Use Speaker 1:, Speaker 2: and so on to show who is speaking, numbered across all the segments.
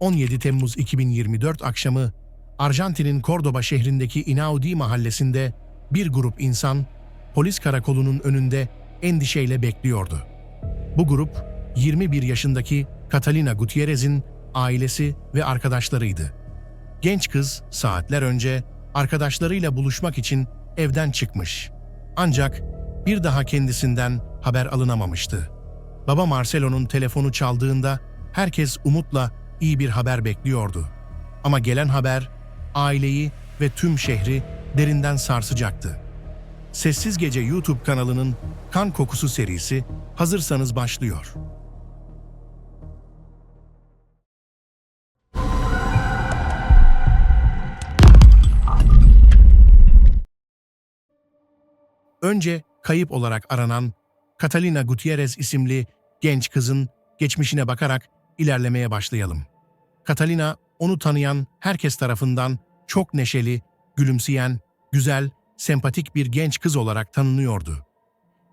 Speaker 1: 17 Temmuz 2024 akşamı Arjantin'in Cordoba şehrindeki Inaudi mahallesinde bir grup insan polis karakolunun önünde endişeyle bekliyordu. Bu grup 21 yaşındaki Catalina Gutierrez'in ailesi ve arkadaşlarıydı. Genç kız saatler önce arkadaşlarıyla buluşmak için evden çıkmış. Ancak bir daha kendisinden haber alınamamıştı. Baba Marcelo'nun telefonu çaldığında herkes umutla iyi bir haber bekliyordu. Ama gelen haber aileyi ve tüm şehri derinden sarsacaktı. Sessiz Gece YouTube kanalının Kan Kokusu serisi hazırsanız başlıyor. Önce kayıp olarak aranan Catalina Gutierrez isimli genç kızın geçmişine bakarak ilerlemeye başlayalım. Catalina, onu tanıyan herkes tarafından çok neşeli, gülümseyen, güzel, sempatik bir genç kız olarak tanınıyordu.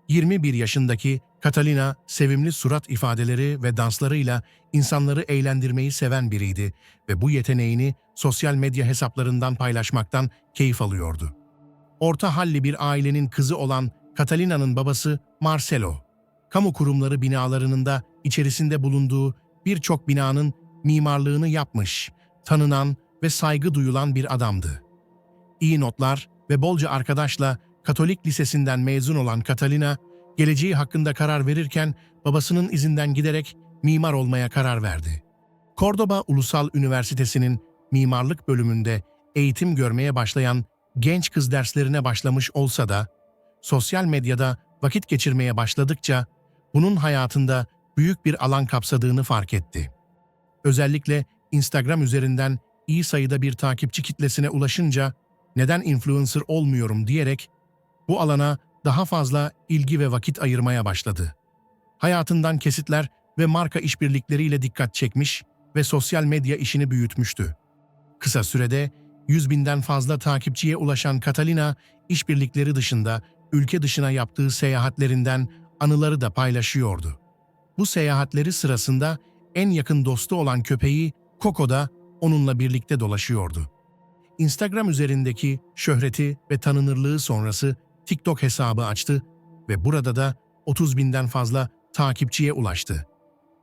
Speaker 1: 21 yaşındaki Catalina, sevimli surat ifadeleri ve danslarıyla insanları eğlendirmeyi seven biriydi ve bu yeteneğini sosyal medya hesaplarından paylaşmaktan keyif alıyordu. Orta halli bir ailenin kızı olan Catalina'nın babası Marcelo, kamu kurumları binalarının da içerisinde bulunduğu birçok binanın mimarlığını yapmış, tanınan ve saygı duyulan bir adamdı. İyi notlar ve bolca arkadaşla Katolik Lisesi'nden mezun olan Catalina, geleceği hakkında karar verirken babasının izinden giderek mimar olmaya karar verdi. Cordoba Ulusal Üniversitesi'nin mimarlık bölümünde eğitim görmeye başlayan genç kız derslerine başlamış olsa da, sosyal medyada vakit geçirmeye başladıkça bunun hayatında büyük bir alan kapsadığını fark etti. Özellikle Instagram üzerinden iyi sayıda bir takipçi kitlesine ulaşınca neden influencer olmuyorum diyerek bu alana daha fazla ilgi ve vakit ayırmaya başladı. Hayatından kesitler ve marka işbirlikleriyle dikkat çekmiş ve sosyal medya işini büyütmüştü. Kısa sürede 100 binden fazla takipçiye ulaşan Catalina, işbirlikleri dışında ülke dışına yaptığı seyahatlerinden anıları da paylaşıyordu. Bu seyahatleri sırasında en yakın dostu olan köpeği Coco da onunla birlikte dolaşıyordu. Instagram üzerindeki şöhreti ve tanınırlığı sonrası TikTok hesabı açtı ve burada da 30 binden fazla takipçiye ulaştı.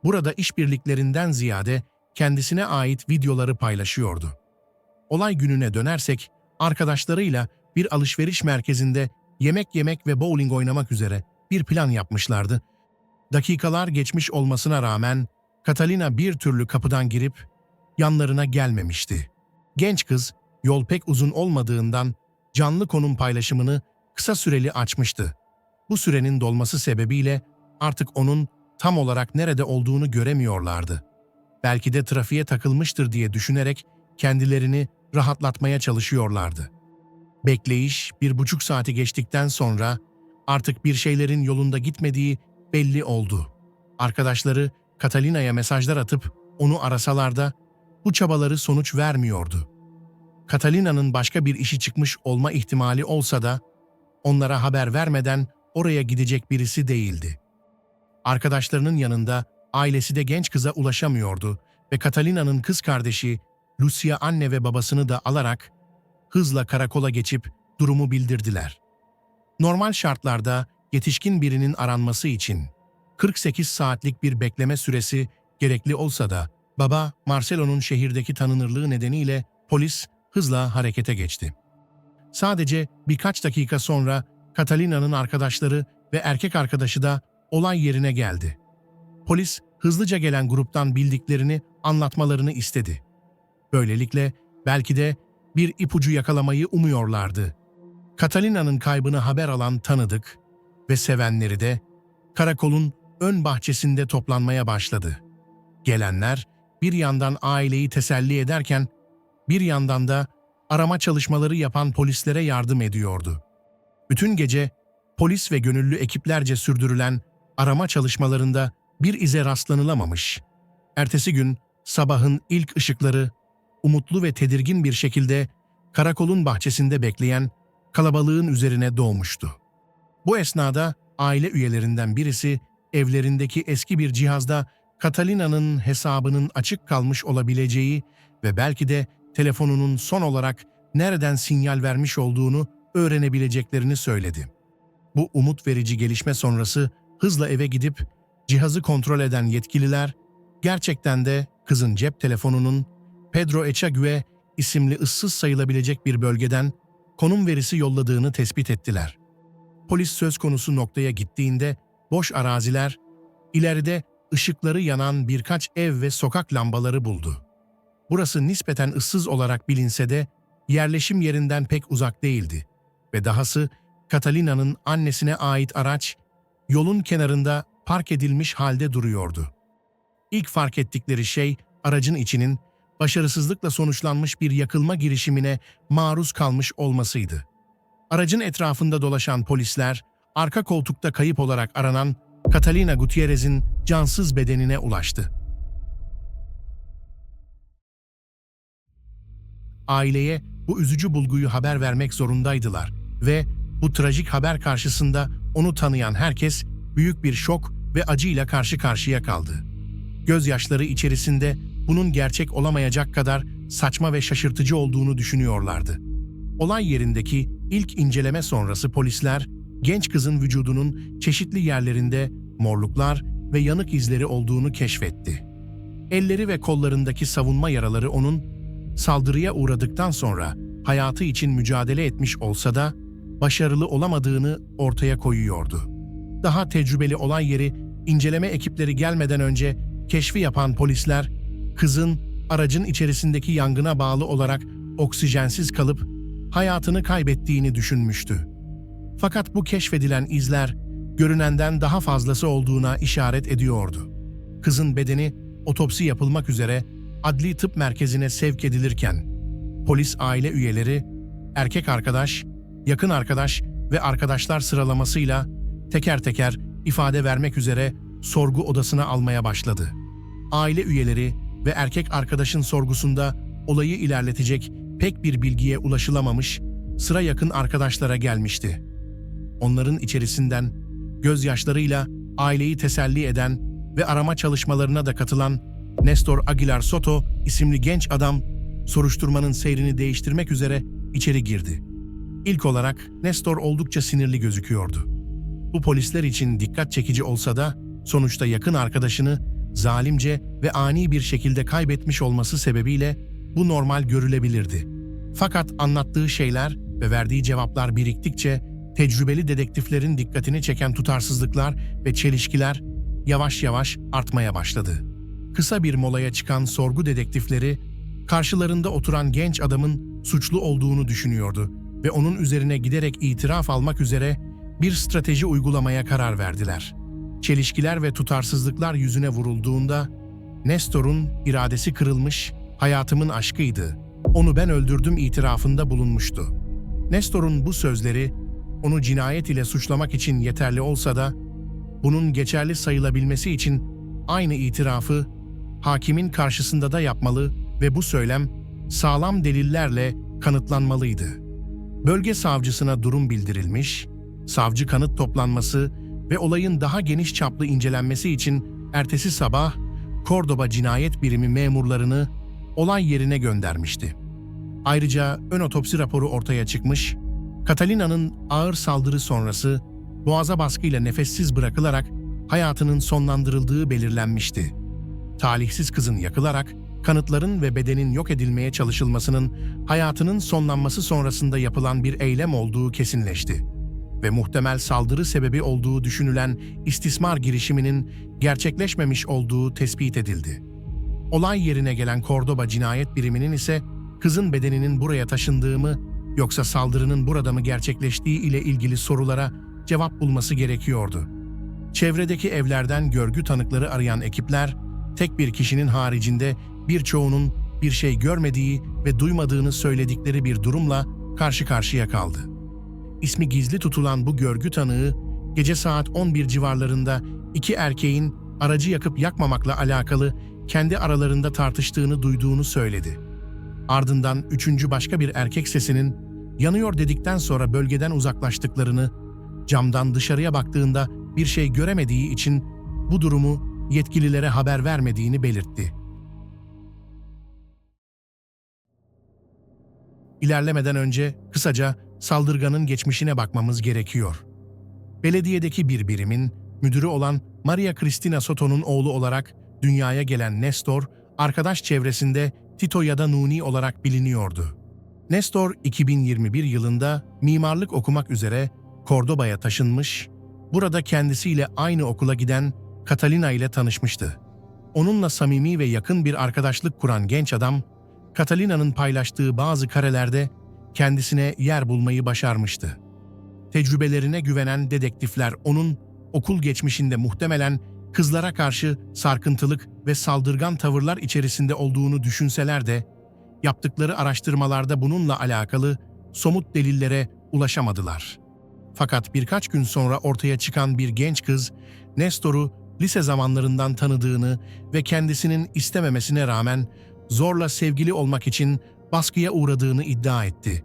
Speaker 1: Burada işbirliklerinden ziyade kendisine ait videoları paylaşıyordu. Olay gününe dönersek, arkadaşlarıyla bir alışveriş merkezinde yemek yemek ve bowling oynamak üzere bir plan yapmışlardı. Dakikalar geçmiş olmasına rağmen Catalina bir türlü kapıdan girip yanlarına gelmemişti. Genç kız yol pek uzun olmadığından canlı konum paylaşımını kısa süreli açmıştı. Bu sürenin dolması sebebiyle artık onun tam olarak nerede olduğunu göremiyorlardı. Belki de trafiğe takılmıştır diye düşünerek kendilerini rahatlatmaya çalışıyorlardı. Bekleyiş bir buçuk saati geçtikten sonra artık bir şeylerin yolunda gitmediği belli oldu. Arkadaşları Catalina'ya mesajlar atıp onu arasalar da bu çabaları sonuç vermiyordu. Catalina'nın başka bir işi çıkmış olma ihtimali olsa da onlara haber vermeden oraya gidecek birisi değildi. Arkadaşlarının yanında ailesi de genç kıza ulaşamıyordu ve Catalina'nın kız kardeşi Lucia anne ve babasını da alarak hızla karakola geçip durumu bildirdiler. Normal şartlarda yetişkin birinin aranması için 48 saatlik bir bekleme süresi gerekli olsa da baba Marcelo'nun şehirdeki tanınırlığı nedeniyle polis hızla harekete geçti. Sadece birkaç dakika sonra Catalina'nın arkadaşları ve erkek arkadaşı da olay yerine geldi. Polis hızlıca gelen gruptan bildiklerini anlatmalarını istedi. Böylelikle belki de bir ipucu yakalamayı umuyorlardı. Catalina'nın kaybını haber alan tanıdık ve sevenleri de karakolun ön bahçesinde toplanmaya başladı. Gelenler bir yandan aileyi teselli ederken bir yandan da arama çalışmaları yapan polislere yardım ediyordu. Bütün gece polis ve gönüllü ekiplerce sürdürülen arama çalışmalarında bir ize rastlanılamamış. Ertesi gün sabahın ilk ışıkları umutlu ve tedirgin bir şekilde karakolun bahçesinde bekleyen kalabalığın üzerine doğmuştu. Bu esnada aile üyelerinden birisi evlerindeki eski bir cihazda Catalina'nın hesabının açık kalmış olabileceği ve belki de telefonunun son olarak nereden sinyal vermiş olduğunu öğrenebileceklerini söyledi. Bu umut verici gelişme sonrası hızla eve gidip cihazı kontrol eden yetkililer gerçekten de kızın cep telefonunun Pedro Echague isimli ıssız sayılabilecek bir bölgeden konum verisi yolladığını tespit ettiler. Polis söz konusu noktaya gittiğinde boş araziler, ileride ışıkları yanan birkaç ev ve sokak lambaları buldu. Burası nispeten ıssız olarak bilinse de yerleşim yerinden pek uzak değildi ve dahası Catalina'nın annesine ait araç yolun kenarında park edilmiş halde duruyordu. İlk fark ettikleri şey aracın içinin başarısızlıkla sonuçlanmış bir yakılma girişimine maruz kalmış olmasıydı. Aracın etrafında dolaşan polisler, arka koltukta kayıp olarak aranan Catalina Gutierrez'in cansız bedenine ulaştı. Aileye bu üzücü bulguyu haber vermek zorundaydılar ve bu trajik haber karşısında onu tanıyan herkes büyük bir şok ve acıyla karşı karşıya kaldı. Gözyaşları içerisinde bunun gerçek olamayacak kadar saçma ve şaşırtıcı olduğunu düşünüyorlardı. Olay yerindeki ilk inceleme sonrası polisler genç kızın vücudunun çeşitli yerlerinde morluklar ve yanık izleri olduğunu keşfetti. Elleri ve kollarındaki savunma yaraları onun saldırıya uğradıktan sonra hayatı için mücadele etmiş olsa da başarılı olamadığını ortaya koyuyordu. Daha tecrübeli olay yeri inceleme ekipleri gelmeden önce keşfi yapan polisler kızın aracın içerisindeki yangına bağlı olarak oksijensiz kalıp hayatını kaybettiğini düşünmüştü. Fakat bu keşfedilen izler görünenden daha fazlası olduğuna işaret ediyordu. Kızın bedeni otopsi yapılmak üzere adli tıp merkezine sevk edilirken polis aile üyeleri erkek arkadaş, yakın arkadaş ve arkadaşlar sıralamasıyla teker teker ifade vermek üzere sorgu odasına almaya başladı. Aile üyeleri ve erkek arkadaşın sorgusunda olayı ilerletecek pek bir bilgiye ulaşılamamış, sıra yakın arkadaşlara gelmişti. Onların içerisinden gözyaşlarıyla aileyi teselli eden ve arama çalışmalarına da katılan Nestor Aguilar Soto isimli genç adam soruşturmanın seyrini değiştirmek üzere içeri girdi. İlk olarak Nestor oldukça sinirli gözüküyordu. Bu polisler için dikkat çekici olsa da sonuçta yakın arkadaşını zalimce ve ani bir şekilde kaybetmiş olması sebebiyle bu normal görülebilirdi. Fakat anlattığı şeyler ve verdiği cevaplar biriktikçe tecrübeli dedektiflerin dikkatini çeken tutarsızlıklar ve çelişkiler yavaş yavaş artmaya başladı. Kısa bir molaya çıkan sorgu dedektifleri karşılarında oturan genç adamın suçlu olduğunu düşünüyordu ve onun üzerine giderek itiraf almak üzere bir strateji uygulamaya karar verdiler. Çelişkiler ve tutarsızlıklar yüzüne vurulduğunda Nestor'un iradesi kırılmış, hayatımın aşkıydı. Onu ben öldürdüm itirafında bulunmuştu. Nestor'un bu sözleri onu cinayet ile suçlamak için yeterli olsa da bunun geçerli sayılabilmesi için aynı itirafı hakimin karşısında da yapmalı ve bu söylem sağlam delillerle kanıtlanmalıydı. Bölge savcısına durum bildirilmiş, savcı kanıt toplanması ve olayın daha geniş çaplı incelenmesi için ertesi sabah Kordoba Cinayet Birimi memurlarını olay yerine göndermişti. Ayrıca ön otopsi raporu ortaya çıkmış, Catalina'nın ağır saldırı sonrası boğaza baskıyla nefessiz bırakılarak hayatının sonlandırıldığı belirlenmişti. Talihsiz kızın yakılarak kanıtların ve bedenin yok edilmeye çalışılmasının hayatının sonlanması sonrasında yapılan bir eylem olduğu kesinleşti ve muhtemel saldırı sebebi olduğu düşünülen istismar girişiminin gerçekleşmemiş olduğu tespit edildi. Olay yerine gelen Kordoba Cinayet Biriminin ise kızın bedeninin buraya taşındığı mı yoksa saldırının burada mı gerçekleştiği ile ilgili sorulara cevap bulması gerekiyordu. Çevredeki evlerden görgü tanıkları arayan ekipler, tek bir kişinin haricinde birçoğunun bir şey görmediği ve duymadığını söyledikleri bir durumla karşı karşıya kaldı. İsmi gizli tutulan bu görgü tanığı, gece saat 11 civarlarında iki erkeğin aracı yakıp yakmamakla alakalı kendi aralarında tartıştığını duyduğunu söyledi. Ardından üçüncü başka bir erkek sesinin yanıyor dedikten sonra bölgeden uzaklaştıklarını, camdan dışarıya baktığında bir şey göremediği için bu durumu yetkililere haber vermediğini belirtti. İlerlemeden önce kısaca saldırganın geçmişine bakmamız gerekiyor. Belediyedeki bir birimin müdürü olan Maria Cristina Soto'nun oğlu olarak dünyaya gelen Nestor, arkadaş çevresinde Tito ya da Nuni olarak biliniyordu. Nestor 2021 yılında mimarlık okumak üzere Cordoba'ya taşınmış, burada kendisiyle aynı okula giden Catalina ile tanışmıştı. Onunla samimi ve yakın bir arkadaşlık kuran genç adam, Catalina'nın paylaştığı bazı karelerde kendisine yer bulmayı başarmıştı. Tecrübelerine güvenen dedektifler onun okul geçmişinde muhtemelen kızlara karşı sarkıntılık ve saldırgan tavırlar içerisinde olduğunu düşünseler de yaptıkları araştırmalarda bununla alakalı somut delillere ulaşamadılar. Fakat birkaç gün sonra ortaya çıkan bir genç kız Nestor'u lise zamanlarından tanıdığını ve kendisinin istememesine rağmen zorla sevgili olmak için baskıya uğradığını iddia etti.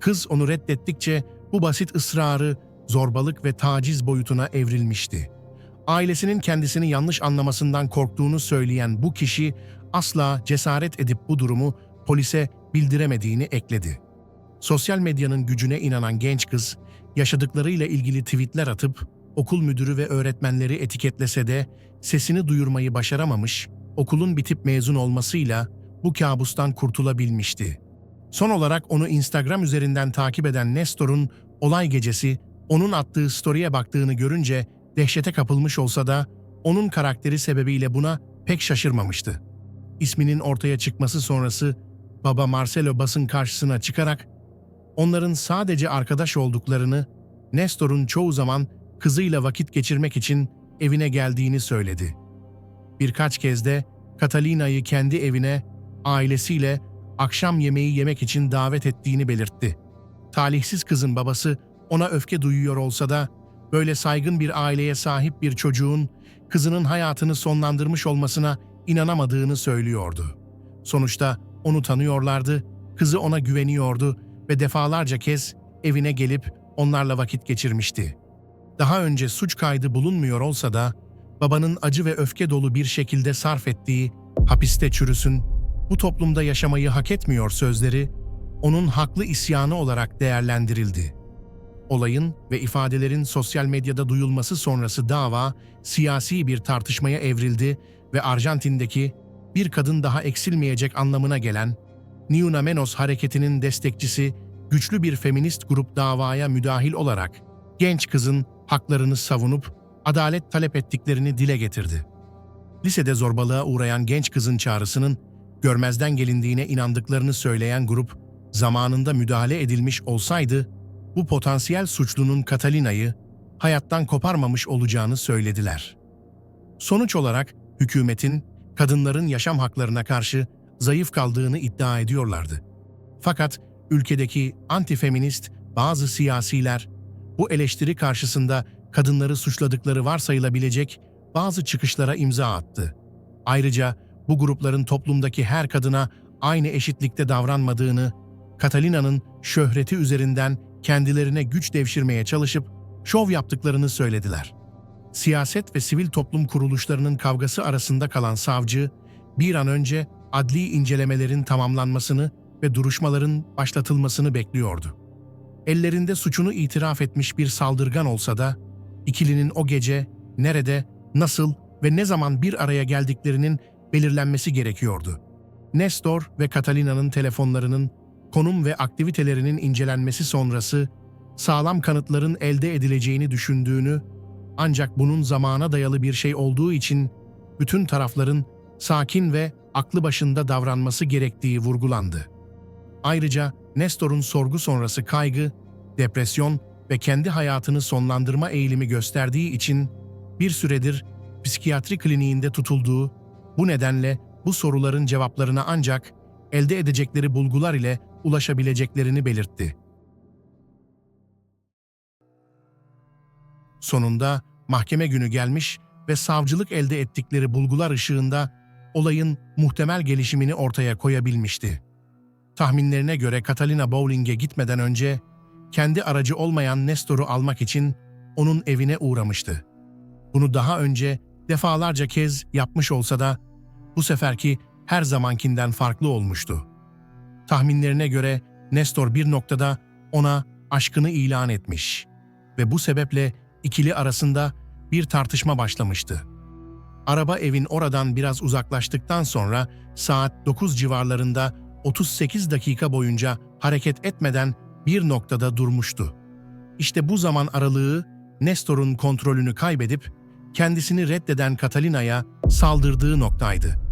Speaker 1: Kız onu reddettikçe bu basit ısrarı zorbalık ve taciz boyutuna evrilmişti. Ailesinin kendisini yanlış anlamasından korktuğunu söyleyen bu kişi asla cesaret edip bu durumu polise bildiremediğini ekledi. Sosyal medyanın gücüne inanan genç kız, yaşadıklarıyla ilgili tweetler atıp okul müdürü ve öğretmenleri etiketlese de sesini duyurmayı başaramamış, okulun bitip mezun olmasıyla bu kabustan kurtulabilmişti. Son olarak onu Instagram üzerinden takip eden Nestor'un olay gecesi onun attığı story'e baktığını görünce dehşete kapılmış olsa da onun karakteri sebebiyle buna pek şaşırmamıştı. İsminin ortaya çıkması sonrası baba Marcelo basın karşısına çıkarak onların sadece arkadaş olduklarını, Nestor'un çoğu zaman kızıyla vakit geçirmek için evine geldiğini söyledi. Birkaç kez de Catalina'yı kendi evine ailesiyle akşam yemeği yemek için davet ettiğini belirtti. Talihsiz kızın babası ona öfke duyuyor olsa da böyle saygın bir aileye sahip bir çocuğun kızının hayatını sonlandırmış olmasına inanamadığını söylüyordu. Sonuçta onu tanıyorlardı, kızı ona güveniyordu ve defalarca kez evine gelip onlarla vakit geçirmişti. Daha önce suç kaydı bulunmuyor olsa da babanın acı ve öfke dolu bir şekilde sarf ettiği hapiste çürüsün, bu toplumda yaşamayı hak etmiyor sözleri onun haklı isyanı olarak değerlendirildi. Olayın ve ifadelerin sosyal medyada duyulması sonrası dava siyasi bir tartışmaya evrildi ve Arjantin'deki bir kadın daha eksilmeyecek anlamına gelen Niuna Menos hareketinin destekçisi güçlü bir feminist grup davaya müdahil olarak genç kızın haklarını savunup adalet talep ettiklerini dile getirdi. Lisede zorbalığa uğrayan genç kızın çağrısının görmezden gelindiğine inandıklarını söyleyen grup, zamanında müdahale edilmiş olsaydı, bu potansiyel suçlunun Catalina'yı hayattan koparmamış olacağını söylediler. Sonuç olarak hükümetin kadınların yaşam haklarına karşı zayıf kaldığını iddia ediyorlardı. Fakat ülkedeki antifeminist bazı siyasiler bu eleştiri karşısında kadınları suçladıkları varsayılabilecek bazı çıkışlara imza attı. Ayrıca bu grupların toplumdaki her kadına aynı eşitlikte davranmadığını, Catalina'nın şöhreti üzerinden kendilerine güç devşirmeye çalışıp şov yaptıklarını söylediler. Siyaset ve sivil toplum kuruluşlarının kavgası arasında kalan savcı, bir an önce adli incelemelerin tamamlanmasını ve duruşmaların başlatılmasını bekliyordu. Ellerinde suçunu itiraf etmiş bir saldırgan olsa da, ikilinin o gece nerede, nasıl ve ne zaman bir araya geldiklerinin belirlenmesi gerekiyordu. Nestor ve Catalina'nın telefonlarının konum ve aktivitelerinin incelenmesi sonrası sağlam kanıtların elde edileceğini düşündüğünü ancak bunun zamana dayalı bir şey olduğu için bütün tarafların sakin ve aklı başında davranması gerektiği vurgulandı. Ayrıca Nestor'un sorgu sonrası kaygı, depresyon ve kendi hayatını sonlandırma eğilimi gösterdiği için bir süredir psikiyatri kliniğinde tutulduğu, bu nedenle bu soruların cevaplarına ancak elde edecekleri bulgular ile ulaşabileceklerini belirtti. Sonunda mahkeme günü gelmiş ve savcılık elde ettikleri bulgular ışığında olayın muhtemel gelişimini ortaya koyabilmişti. Tahminlerine göre Catalina Bowling'e gitmeden önce kendi aracı olmayan Nestor'u almak için onun evine uğramıştı. Bunu daha önce defalarca kez yapmış olsa da bu seferki her zamankinden farklı olmuştu. Tahminlerine göre Nestor bir noktada ona aşkını ilan etmiş ve bu sebeple ikili arasında bir tartışma başlamıştı. Araba evin oradan biraz uzaklaştıktan sonra saat 9 civarlarında 38 dakika boyunca hareket etmeden bir noktada durmuştu. İşte bu zaman aralığı Nestor'un kontrolünü kaybedip kendisini reddeden Catalina'ya saldırdığı noktaydı.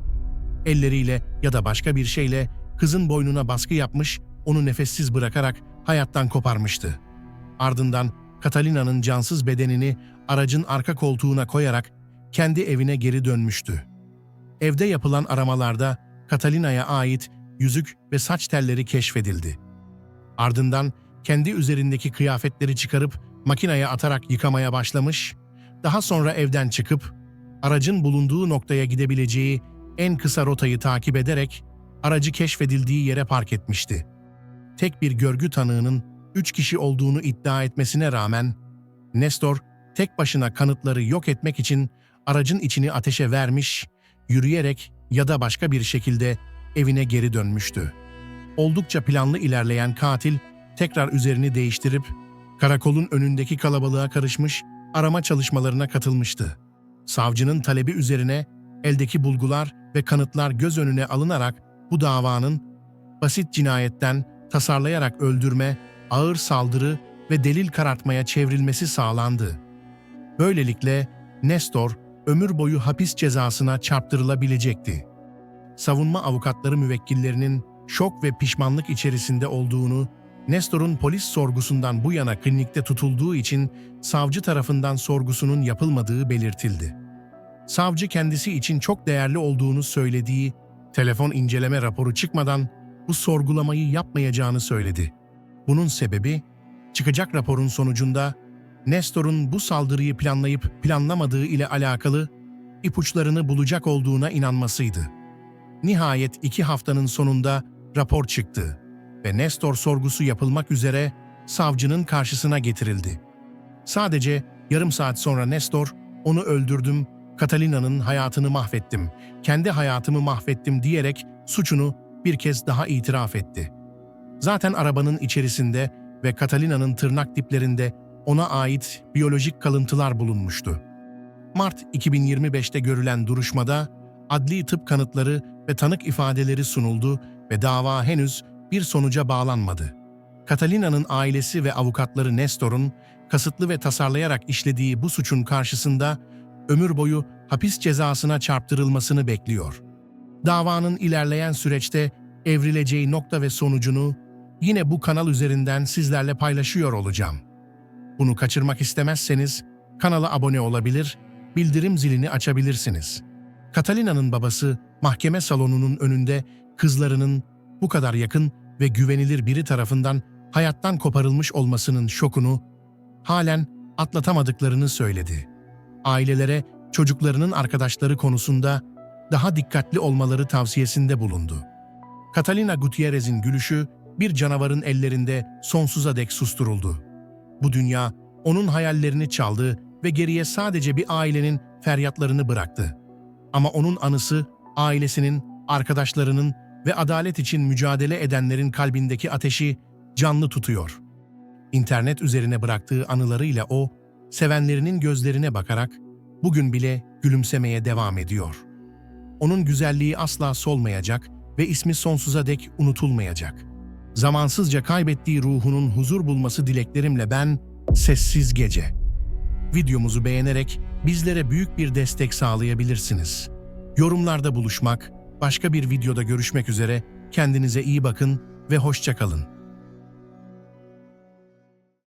Speaker 1: Elleriyle ya da başka bir şeyle kızın boynuna baskı yapmış, onu nefessiz bırakarak hayattan koparmıştı. Ardından Catalina'nın cansız bedenini aracın arka koltuğuna koyarak kendi evine geri dönmüştü. Evde yapılan aramalarda Catalina'ya ait yüzük ve saç telleri keşfedildi. Ardından kendi üzerindeki kıyafetleri çıkarıp makineye atarak yıkamaya başlamış, daha sonra evden çıkıp aracın bulunduğu noktaya gidebileceği en kısa rotayı takip ederek aracı keşfedildiği yere park etmişti. Tek bir görgü tanığının üç kişi olduğunu iddia etmesine rağmen Nestor tek başına kanıtları yok etmek için aracın içini ateşe vermiş, yürüyerek ya da başka bir şekilde evine geri dönmüştü. Oldukça planlı ilerleyen katil tekrar üzerini değiştirip karakolun önündeki kalabalığa karışmış, arama çalışmalarına katılmıştı. Savcının talebi üzerine eldeki bulgular ve kanıtlar göz önüne alınarak bu davanın basit cinayetten tasarlayarak öldürme, ağır saldırı ve delil karartmaya çevrilmesi sağlandı. Böylelikle Nestor ömür boyu hapis cezasına çarptırılabilecekti. Savunma avukatları müvekkillerinin şok ve pişmanlık içerisinde olduğunu, Nestor'un polis sorgusundan bu yana klinikte tutulduğu için savcı tarafından sorgusunun yapılmadığı belirtildi. Savcı kendisi için çok değerli olduğunu söylediği telefon inceleme raporu çıkmadan bu sorgulamayı yapmayacağını söyledi. Bunun sebebi çıkacak raporun sonucunda Nestor'un bu saldırıyı planlayıp planlamadığı ile alakalı ipuçlarını bulacak olduğuna inanmasıydı. Nihayet iki haftanın sonunda rapor çıktı ve Nestor sorgusu yapılmak üzere savcının karşısına getirildi. Sadece yarım saat sonra Nestor, onu öldürdüm, Catalina'nın hayatını mahvettim, kendi hayatımı mahvettim diyerek suçunu bir kez daha itiraf etti. Zaten arabanın içerisinde ve Catalina'nın tırnak diplerinde ona ait biyolojik kalıntılar bulunmuştu. Mart 2025'te görülen duruşmada adli tıp kanıtları ve tanık ifadeleri sunuldu ve dava henüz bir sonuca bağlanmadı. Catalina'nın ailesi ve avukatları Nestor'un kasıtlı ve tasarlayarak işlediği bu suçun karşısında ömür boyu hapis cezasına çarptırılmasını bekliyor. Davanın ilerleyen süreçte evrileceği nokta ve sonucunu yine bu kanal üzerinden sizlerle paylaşıyor olacağım. Bunu kaçırmak istemezseniz kanala abone olabilir, bildirim zilini açabilirsiniz. Catalina'nın babası mahkeme salonunun önünde kızlarının bu kadar yakın ve güvenilir biri tarafından hayattan koparılmış olmasının şokunu halen atlatamadıklarını söyledi. Ailelere çocuklarının arkadaşları konusunda daha dikkatli olmaları tavsiyesinde bulundu. Catalina Gutierrez'in gülüşü bir canavarın ellerinde sonsuza dek susturuldu. Bu dünya onun hayallerini çaldı ve geriye sadece bir ailenin feryatlarını bıraktı. Ama onun anısı ailesinin, arkadaşlarının ve adalet için mücadele edenlerin kalbindeki ateşi canlı tutuyor. İnternet üzerine bıraktığı anılarıyla o, sevenlerinin gözlerine bakarak bugün bile gülümsemeye devam ediyor. Onun güzelliği asla solmayacak ve ismi sonsuza dek unutulmayacak. Zamansızca kaybettiği ruhunun huzur bulması dileklerimle ben Sessiz Gece. Videomuzu beğenerek bizlere büyük bir destek sağlayabilirsiniz. Yorumlarda buluşmak, başka bir videoda görüşmek üzere kendinize iyi bakın ve hoşça kalın.